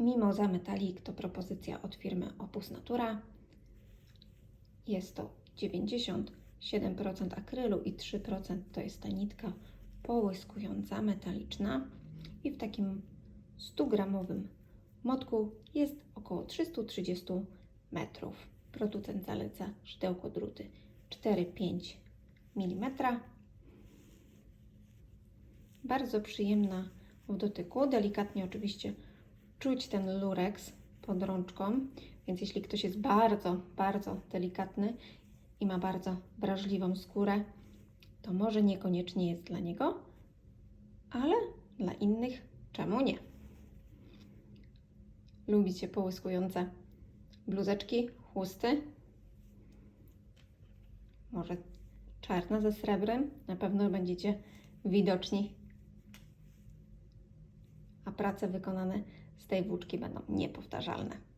Mimoza Metalik to propozycja od firmy Opus Natura. Jest to 97% akrylu i 3% to jest ta nitka połyskująca, metaliczna. I w takim 100-gramowym motku jest około 330 metrów. Producent zaleca szydełko druty 4-5 mm. Bardzo przyjemna w dotyku, delikatnie oczywiście czuć ten lureks pod rączką, więc jeśli ktoś jest bardzo, bardzo delikatny i ma bardzo wrażliwą skórę, to może niekoniecznie jest dla niego, ale dla innych czemu nie? Lubicie połyskujące bluzeczki, chusty? Może czarna ze srebrem? Na pewno będziecie widoczni, prace wykonane z tej włóczki będą niepowtarzalne.